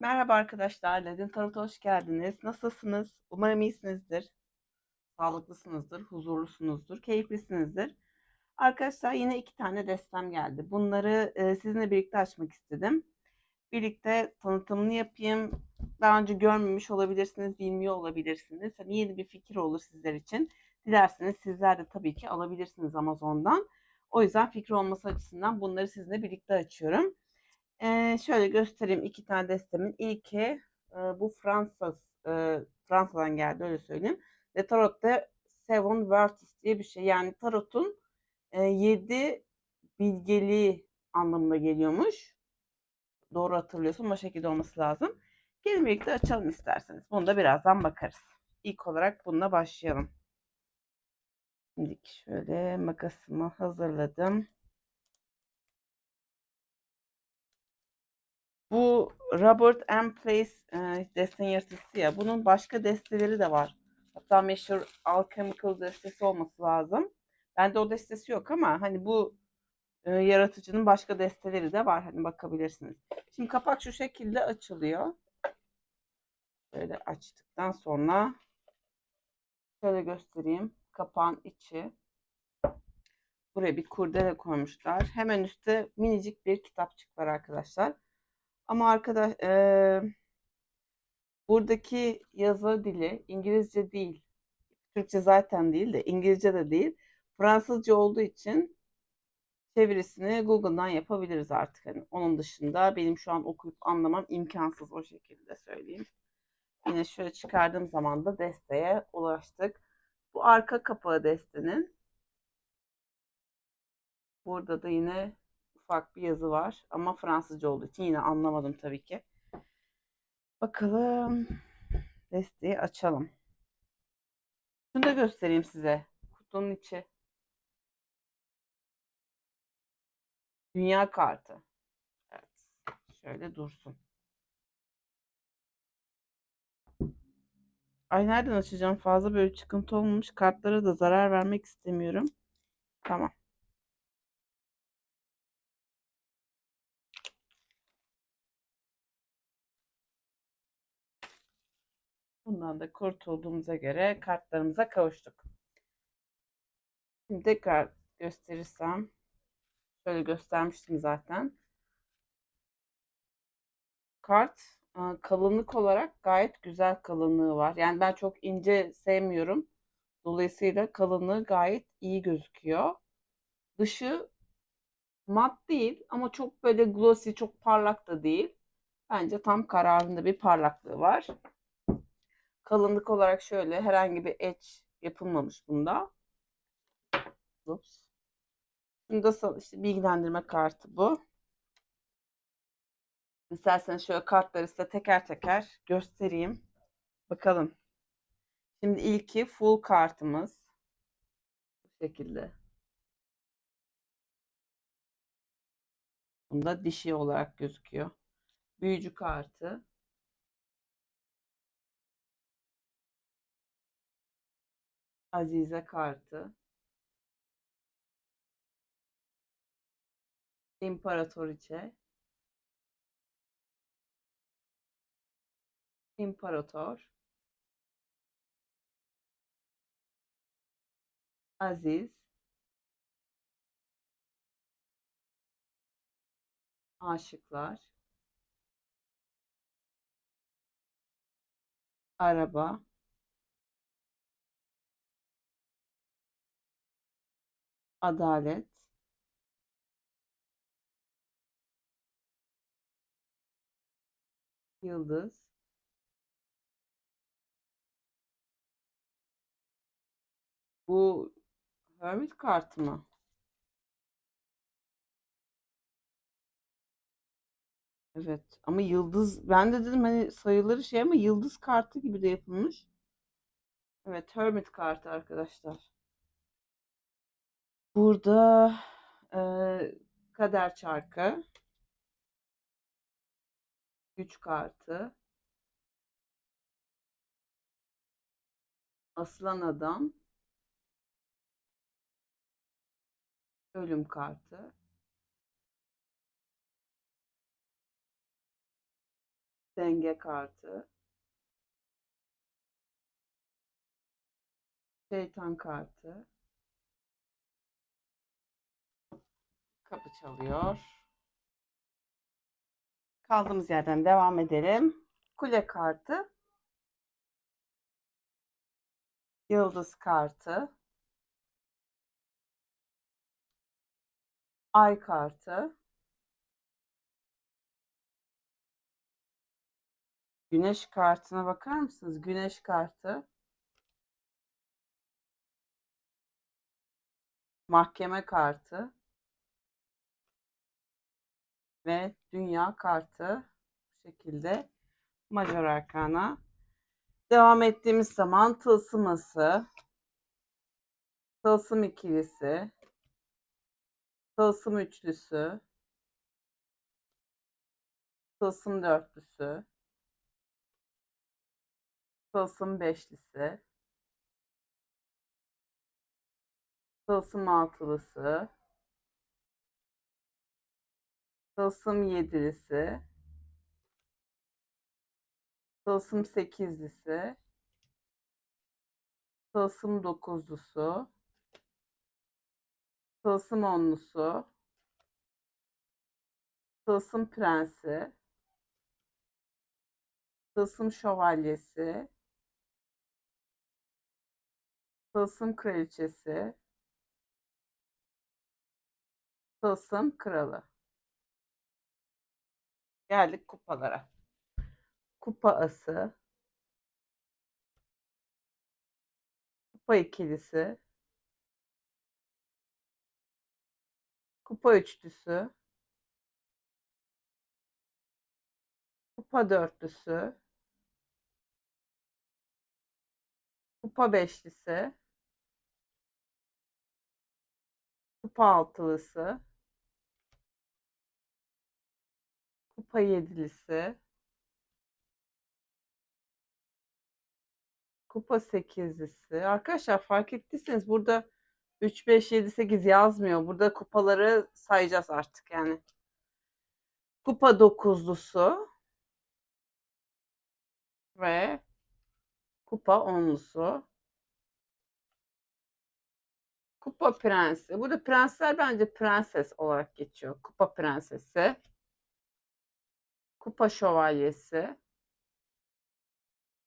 Merhaba arkadaşlar, Ledin Tarot'a hoş geldiniz. Nasılsınız? Umarım iyisinizdir. Sağlıklısınızdır, huzurlusunuzdur, keyiflisinizdir. Arkadaşlar yine iki tane destem geldi. Bunları e, sizinle birlikte açmak istedim. Birlikte tanıtımını yapayım. Daha önce görmemiş olabilirsiniz, bilmiyor olabilirsiniz. Hani yeni bir fikir olur sizler için. Dilerseniz sizler de tabii ki alabilirsiniz Amazon'dan. O yüzden fikri olması açısından bunları sizinle birlikte açıyorum. Ee, şöyle göstereyim iki tane destemin. İlki e, bu Fransız e, Fransa'dan geldi öyle söyleyeyim. Le Tarot'ta Seven Vertis diye bir şey. Yani Tarot'un e, 7 bilgeliği anlamına geliyormuş. Doğru hatırlıyorsun. O şekilde olması lazım. Gelin birlikte açalım isterseniz. Bunu da birazdan bakarız. İlk olarak bununla başlayalım. Şimdi şöyle makasımı hazırladım. Bu Robert M. Place e, desten yaratıcısı ya. Bunun başka desteleri de var. Hatta meşhur Alchemical destesi olması lazım. Bende o destesi yok ama hani bu e, yaratıcının başka desteleri de var. Hani bakabilirsiniz. Şimdi kapak şu şekilde açılıyor. Şöyle açtıktan sonra şöyle göstereyim. Kapağın içi. Buraya bir kurdele koymuşlar. Hemen üstte minicik bir kitapçık var arkadaşlar. Ama arkadaş e, buradaki yazı dili İngilizce değil. Türkçe zaten değil de İngilizce de değil. Fransızca olduğu için çevirisini Google'dan yapabiliriz artık. Hani onun dışında benim şu an okuyup anlamam imkansız o şekilde söyleyeyim. Yine şöyle çıkardığım zaman da desteğe ulaştık. Bu arka kapağı destenin. Burada da yine ufak bir yazı var. Ama Fransızca olduğu için yine anlamadım tabii ki. Bakalım. Desteği açalım. Şunu da göstereyim size. Kutunun içi. Dünya kartı. Evet. Şöyle dursun. Ay nereden açacağım? Fazla böyle çıkıntı olmamış. Kartlara da zarar vermek istemiyorum. Tamam. Bundan da kurtulduğumuza göre kartlarımıza kavuştuk. Şimdi tekrar gösterirsem şöyle göstermiştim zaten. Kart e, kalınlık olarak gayet güzel kalınlığı var. Yani ben çok ince sevmiyorum. Dolayısıyla kalınlığı gayet iyi gözüküyor. Dışı mat değil ama çok böyle glossy, çok parlak da değil. Bence tam kararında bir parlaklığı var. Kalınlık olarak şöyle herhangi bir etch yapılmamış bunda. Ups. Bunda işte bilgilendirme kartı bu. İsterseniz şöyle kartları size teker teker göstereyim. Bakalım. Şimdi ilki full kartımız. Bu şekilde. Bunda dişi olarak gözüküyor. Büyücü kartı. Azize kartı. İmparatoriçe. İmparator. Aziz. Aşıklar. Araba. Adalet, yıldız, bu Hermit kartı mı? Evet ama yıldız ben de dedim hani sayıları şey ama yıldız kartı gibi de yapılmış. Evet Hermit kartı arkadaşlar. Burada e, kader çarkı, güç kartı, aslan adam, ölüm kartı, Denge kartı. Şeytan kartı. Kapı çalıyor. Kaldığımız yerden devam edelim. Kule kartı. Yıldız kartı. Ay kartı. Güneş kartına bakar mısınız? Güneş kartı. Mahkeme kartı. Ve dünya kartı. Bu şekilde. Major Arkana. Devam ettiğimiz zaman tılsıması. Tılsım ikilisi. Tılsım üçlüsü. Tılsım dörtlüsü. Tılsım beşlisi. Tılsım altılısı. Tılsım yedilisi. Tılsım sekizlisi. Tılsım dokuzlusu. Tılsım onlusu. Tılsım prensi. Tılsım şövalyesi. Tılsım kraliçesi. Tılsım kralı. Geldik kupalara. Kupa ası. Kupa ikilisi. Kupa üçlüsü. Kupa dörtlüsü. Kupa beşlisi. Kupa altılısı. Kupa yedilisi. Kupa sekizlisi. Arkadaşlar fark ettiyseniz burada 3, 5, 7, 8 yazmıyor. Burada kupaları sayacağız artık yani. Kupa dokuzlusu ve kupa onlusu. Kupa prensi. Burada prensler bence prenses olarak geçiyor. Kupa prensesi. Kupa şövalyesi.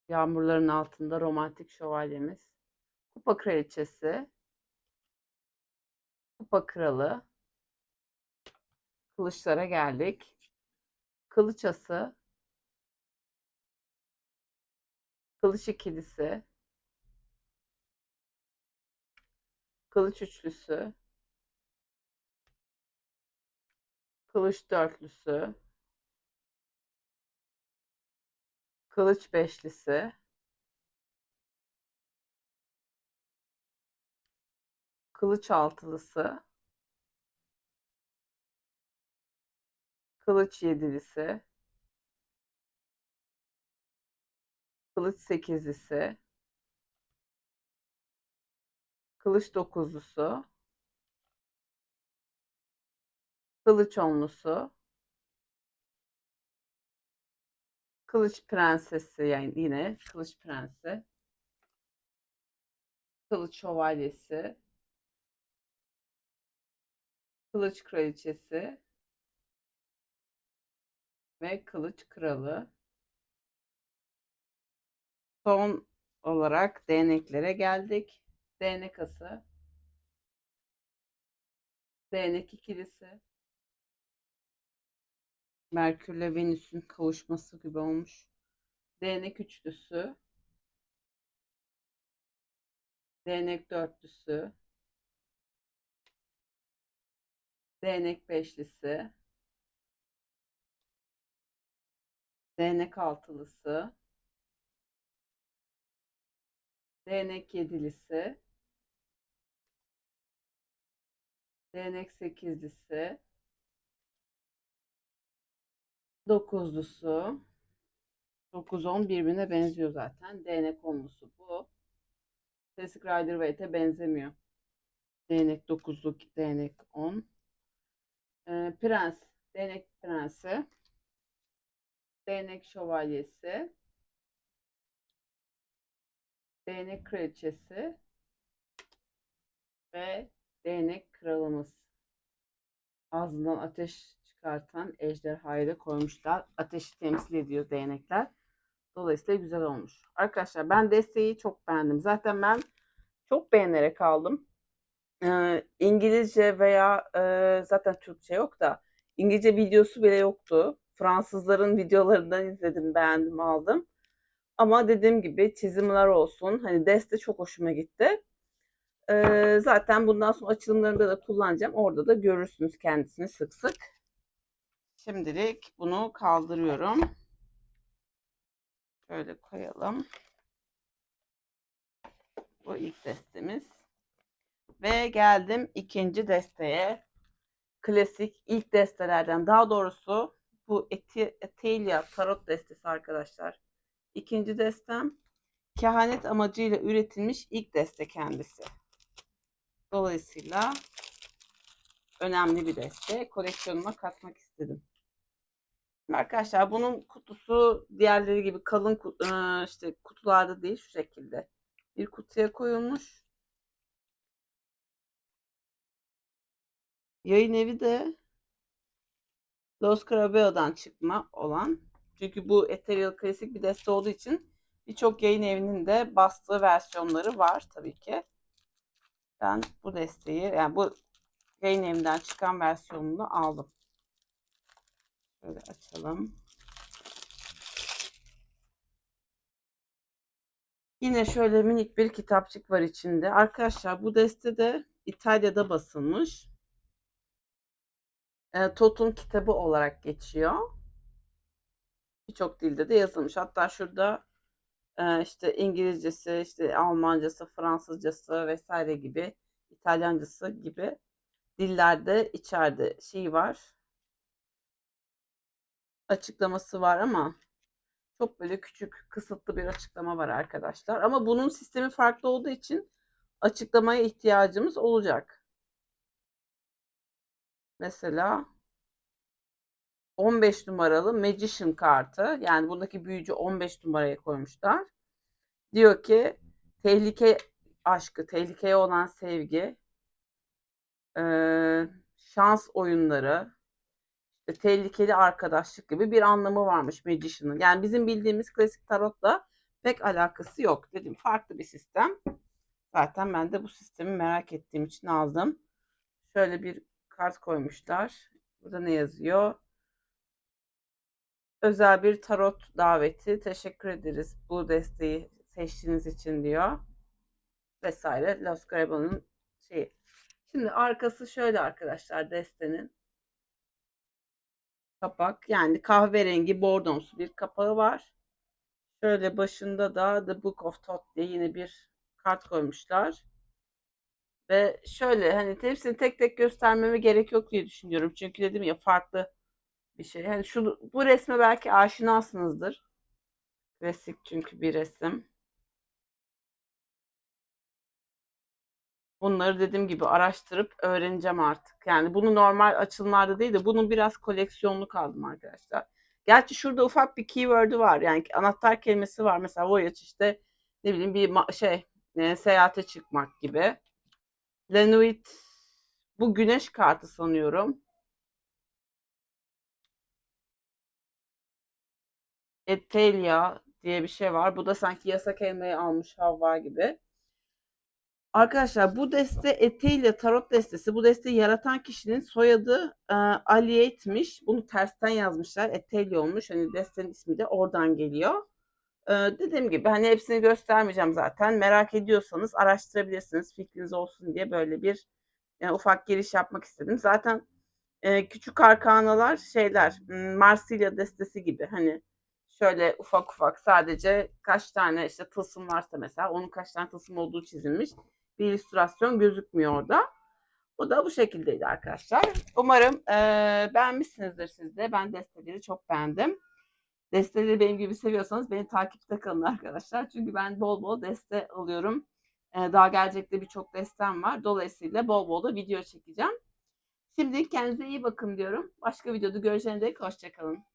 Yağmurların altında romantik şövalyemiz. Kupa kraliçesi. Kupa kralı. Kılıçlara geldik. Kılıç ası. Kılıç ikilisi. Kılıç üçlüsü. Kılıç dörtlüsü. Kılıç beşlisi. Kılıç altılısı. Kılıç yedilisi. Kılıç sekizlisi. Kılıç dokuzlusu. Kılıç onlusu. Kılıç prensesi yani yine kılıç prensi. Kılıç şövalyesi. Kılıç kraliçesi. Ve kılıç kralı. Son olarak değneklere geldik. Değnek ası. Değnek ikilisi. Merkürle Venüs'ün kavuşması gibi olmuş. Değnek üçlüsü. Değnek dörtlüsü. Değnek beşlisi. Değnek altılısı. Değnek yedilisi. Değnek sekizlisi. Dokuzlusu. 9 10 birbirine benziyor zaten. Değnek onlusu bu. Classic Rider Waite'e benzemiyor. Değnek 9'luk, değnek 10. Ee, prens, değnek prensi. değnek şövalyesi, değnek kraliçesi ve değnek kralımız. Ağzından ateş çıkartan ejderhayı da koymuşlar. Ateşi temsil ediyor değnekler. Dolayısıyla güzel olmuş. Arkadaşlar ben desteği çok beğendim. Zaten ben çok beğenerek aldım. Ee, İngilizce veya e, zaten Türkçe yok da İngilizce videosu bile yoktu. Fransızların videolarından izledim, beğendim, aldım. Ama dediğim gibi çizimler olsun. Hani deste çok hoşuma gitti. Ee, zaten bundan sonra açılımlarında da kullanacağım. Orada da görürsünüz kendisini sık sık. Şimdilik bunu kaldırıyorum. Şöyle koyalım. Bu ilk destemiz. Ve geldim ikinci desteye. Klasik ilk destelerden. Daha doğrusu bu Eti- Etelia Tarot destesi arkadaşlar. İkinci destem kehanet amacıyla üretilmiş ilk deste kendisi. Dolayısıyla önemli bir deste. Koleksiyonuma katmak istedim. Arkadaşlar bunun kutusu diğerleri gibi kalın ku- işte kutularda değil şu şekilde. Bir kutuya koyulmuş. Yayın evi de Los Carabeo'dan çıkma olan. Çünkü bu Ethereal klasik bir deste olduğu için birçok yayın evinin de bastığı versiyonları var tabii ki. Ben bu desteği yani bu yayın evinden çıkan versiyonunu aldım. Şöyle açalım. Yine şöyle minik bir kitapçık var içinde. Arkadaşlar bu deste de İtalya'da basılmış. E, Totum kitabı olarak geçiyor. Birçok dilde de yazılmış. Hatta şurada e, işte İngilizcesi, işte Almancası, Fransızcası vesaire gibi, İtalyancası gibi dillerde içeride şey var. Açıklaması var ama çok böyle küçük, kısıtlı bir açıklama var arkadaşlar. Ama bunun sistemi farklı olduğu için açıklamaya ihtiyacımız olacak. Mesela 15 numaralı Magician kartı. Yani buradaki büyücü 15 numaraya koymuşlar. Diyor ki tehlike aşkı, tehlikeye olan sevgi, şans oyunları, işte tehlikeli arkadaşlık gibi bir anlamı varmış Magician'ın. Yani bizim bildiğimiz klasik tarotla pek alakası yok. Dedim farklı bir sistem. Zaten ben de bu sistemi merak ettiğim için aldım. Şöyle bir kart koymuşlar. Burada ne yazıyor? Özel bir tarot daveti. Teşekkür ederiz bu desteği seçtiğiniz için diyor. Vesaire. Los Carabo'nun şeyi. Şimdi arkası şöyle arkadaşlar destenin. Kapak yani kahverengi bordomsu bir kapağı var. Şöyle başında da The Book of Thoth diye yine bir kart koymuşlar. Ve şöyle hani hepsini tek tek göstermeme gerek yok diye düşünüyorum. Çünkü dedim ya farklı bir şey. Yani şu bu resme belki aşinasınızdır. Klasik çünkü bir resim. Bunları dediğim gibi araştırıp öğreneceğim artık. Yani bunu normal açılımlarda değil de bunun biraz koleksiyonluk aldım arkadaşlar. Gerçi şurada ufak bir keyword'ü var. Yani anahtar kelimesi var. Mesela voyage işte ne bileyim bir şey e, seyahate çıkmak gibi. Lenuit bu güneş kartı sanıyorum. Etelia diye bir şey var. Bu da sanki yasak elmayı almış Havva gibi. Arkadaşlar bu deste Etelia tarot destesi. Bu desteyi yaratan kişinin soyadı e, Aliye'tmiş. Bunu tersten yazmışlar. Etelia olmuş. Hani destenin ismi de oradan geliyor. E, dediğim gibi hani hepsini göstermeyeceğim zaten. Merak ediyorsanız araştırabilirsiniz. Fikriniz olsun diye böyle bir e, ufak giriş yapmak istedim. Zaten e, küçük arkanalar şeyler Marsilya destesi gibi hani şöyle ufak ufak sadece kaç tane işte tılsım varsa mesela onun kaç tane tılsım olduğu çizilmiş bir illüstrasyon gözükmüyor orada. Bu da bu şekildeydi arkadaşlar. Umarım e, beğenmişsinizdir siz de. Ben desteleri çok beğendim. Desteleri benim gibi seviyorsanız beni takipte kalın arkadaşlar. Çünkü ben bol bol deste alıyorum. E, daha gelecekte birçok destem var. Dolayısıyla bol bol da video çekeceğim. Şimdi kendinize iyi bakın diyorum. Başka videoda görüşene dek hoşçakalın.